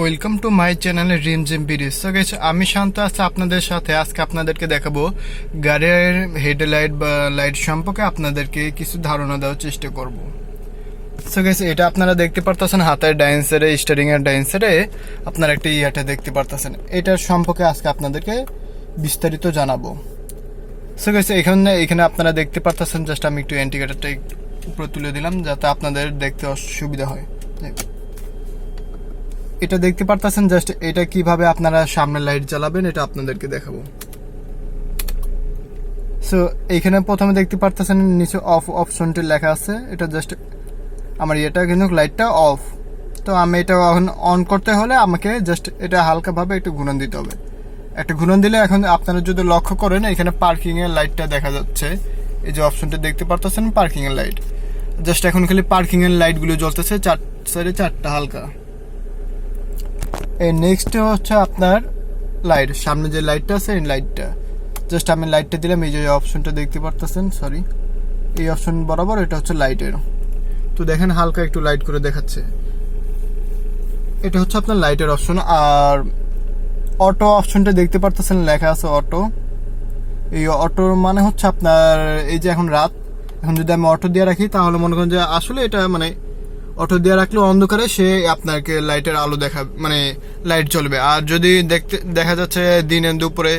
Welcome to my channel Rimjhim bridge সো গেছে আমি শান্ত আছি আপনাদের সাথে। আজকে আপনাদেরকে দেখাবো গাড়ির হেডলাইট বা লাইট সম্পর্কে আপনাদেরকে কিছু ধারণা দেওয়ার চেষ্টা করব। সো গেছে এটা আপনারা দেখতে পারতেছেন হাতের ডাইন্সারে স্টারিং এর ডাইন্সারে। আপনারা একটা ইয়াটা দেখতে পারতেছেন। এটার সম্পর্কে আজকে আপনাদেরকে বিস্তারিত জানাব। সো গেছে এখানে এখানে আপনারা দেখতে পারতেছেন জাস্ট আমি একটু ইন্ডিকেটারটা উপরে তুলে দিলাম, যাতে আপনাদের দেখতে অসুবিধা হয়। এটা দেখতে পারতেছেন জাস্ট এটা কীভাবে আপনারা সামনে লাইট জ্বালাবেন, এটা আপনাদেরকে দেখাবো। সো এইখানে প্রথমে দেখতে পারতেছেন, নিচে অফ অপশনটি লেখা আছে, এটা জাস্ট আমার এটা কিন্তু লাইটটা অফ তো আমি এটা এখন অন করতে হলে আমাকে জাস্ট এটা হালকাভাবে একটু ঘুরন দিতে হবে। একটা ঘুরন দিলে এখন আপনারা যদি লক্ষ্য করেন, এখানে পার্কিং এর লাইটটা দেখা যাচ্ছে। এই যে অপশনটা দেখতে পারতেছেন পার্কিং এর লাইট জাস্ট এখন খালি পার্কিং এর লাইট জ্বলতেছে, চার সাইডে চারটা হালকা। এই নেক্সট হচ্ছে আপনার লাইট সামনে যে লাইটটা আছে, এই লাইটটা জাস্ট আমি লাইটটা দিলাম, এই যে অপশনটা দেখতে পারতেছেন সরি এই অপশন বরাবর এটা হচ্ছে লাইটের তো দেখেন হালকা একটু লাইট করে দেখাচ্ছে। এটা হচ্ছে আপনার লাইটের অপশন আর অটো অপশনটা দেখতে পারতেছেন, লেখা আছে অটো এই অটোর মানে হচ্ছে আপনার, এই যে এখন রাত, এখন যদি আমি অটো দিয়ে রাখি, তাহলে মনে করেন যে আসলে এটা মানে অটো দিয়ে রাখলে অন্ধকারে, সে আপনাকে লাইটের আলো দেখা মানে লাইট চলবে আর যদি দেখতে, দেখা যাচ্ছে দিনে দুপুরে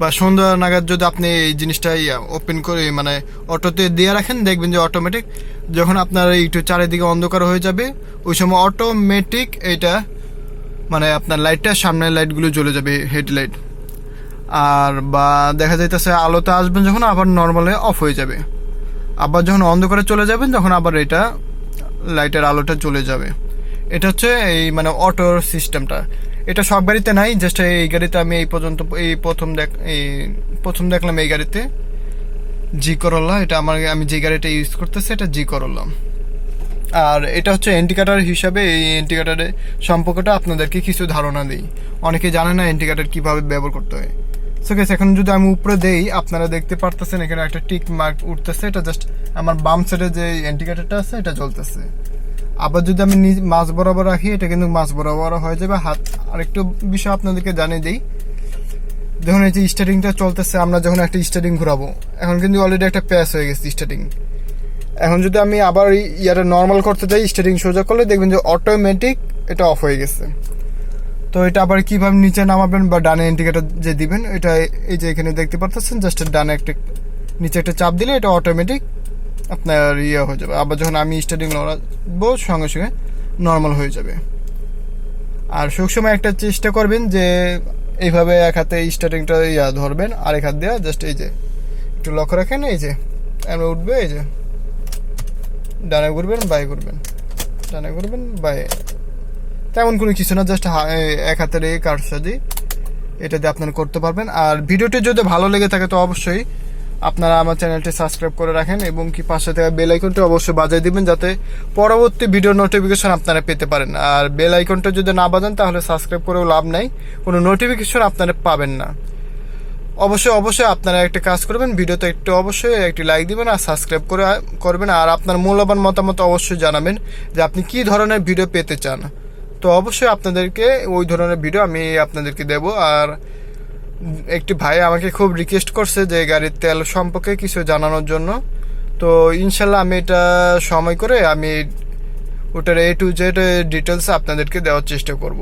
বা সন্ধ্যা নাগাদ যদি আপনি এই জিনিসটা ওপেন করে মানে অটোতে দিয়ে রাখেন, দেখবেন যে অটোমেটিক যখন আপনার একটু চারিদিকে অন্ধকার হয়ে যাবে, ওই সময় অটোমেটিক এটা মানে আপনার লাইটটা, সামনের লাইটগুলো জ্বলে যাবে, হেডলাইট। আর বা দেখা যাইতেছে আলোতে আসবেন যখন, আবার নর্মালে অফ হয়ে যাবে। আবার যখন অন্ধকারে চলে যাবেন, তখন আবার এটা লাইটের আলোটা চলে যাবে। এটা হচ্ছে এই মানে অটোর সিস্টেমটা। এটা সব গাড়িতে নাই জাস্ট এই গাড়িতে আমি এই পর্যন্ত, এই প্রথম দেখ, এই প্রথম দেখলাম এই গাড়িতে। জি করল্লা এটা আমার, আমি যে গাড়িটা ইউজ করতেছি এটা জি করল্লা আর এটা হচ্ছে এন্টিকাটার হিসাবে এই এন্টিকাটারের সম্পর্কটা আপনাদেরকে কিছু ধারণা দিই। অনেকে জানে না এন্টিকাটার কীভাবে ব্যবহার করতে হয়। সো গেছে এখন যদি আমি উপরে দেই, আপনারা দেখতে পারতেছেন এখানে একটা টিক মার্ক উঠতেছে। এটা জাস্ট আমার বাম সাইডে যে এন্টিকেটারটা আছে, এটা জ্বলতেছে। আবার যদি আমি নিজ- মাছ বরাবর রাখি, এটা কিন্তু মাছ বরাবর হয়ে যাবে। হাত, আরেকটু বিষয় আপনাদেরকে জানিয়ে দিই। দেখুন, এই যে স্টার্টিংটা চলতেছে, আমরা যখন একটা স্টার্টিং ঘুরাবো, এখন কিন্তু অলরেডি একটা প্যাস হয়ে গেছে স্টার্টিং এখন যদি আমি আবার ইয়াটা নর্মাল করতে যাই স্টার্টিং সোজা করলে দেখবেন যে অটোমেটিক এটা অফ হয়ে গেছে। তো এটা আবার কীভাবে নিচে নামাবেন বা ডানে ইন্ডিকেটর যে দিবেন, এটা এই যে এখানে দেখতে পারতেছেন জাস্ট ডানে একটা নিচে একটা চাপ দিলে এটা অটোমেটিক আপনার ইয়ে হয়ে যাবে। আবার যখন আমি স্টার্টিং লড়াবো সঙ্গে সঙ্গে নর্মাল হয়ে যাবে। আর সবসময় একটা চেষ্টা করবেন যে এইভাবে এক হাতে স্টার্টিংটা ইয়া ধরবেন আর এক হাত দেওয়া জাস্ট এই যে একটু লক্ষ্য রাখেন, এই যে এমন উঠবে, এই যে ডানে ঘুরবেন বাই ঘুরবেন। ডানে ঘুরবেন বাই তেমন কোনো কিছু না জাস্ট এক হাতের এই কারসাজি এটা দিয়ে আপনারা করতে পারবেন। আর ভিডিওটি যদি ভালো লেগে থাকে, তো অবশ্যই আপনারা আমার চ্যানেলটি সাবস্ক্রাইব করে রাখেন এবং কি পাশে থাকা বেল আইকনটি অবশ্যই বাজিয়ে দিবেন, যাতে পরবর্তী ভিডিও নোটিফিকেশন আপনারা পেতে পারেন। আর বেল আইকনটা যদি না বাজান, তাহলে সাবস্ক্রাইব করেও লাভ নাই, কোনো নোটিফিকেশন আপনারা পাবেন না। অবশ্যই অবশ্যই আপনারা একটা কাজ করবেন, ভিডিওতে একটু অবশ্যই একটি লাইক দিবেন আর সাবস্ক্রাইব করে, করবেন। আর আপনার মূল্যবান মতামত অবশ্যই জানাবেন যে আপনি কি ধরনের ভিডিও পেতে চান। তো অবশ্যই আপনাদেরকে ওই ধরনের ভিডিও আমি আপনাদেরকে দেব। আর একটি ভাই আমাকে খুব রিকোয়েস্ট করছে যে গাড়ির তেল সম্পর্কে কিছু জানানোর জন্য। তো ইনশাল্লাহ আমি এটা সময় করে আমি ওটার এ টু জেড ডিটেলস আপনাদেরকে দেওয়ার চেষ্টা করব।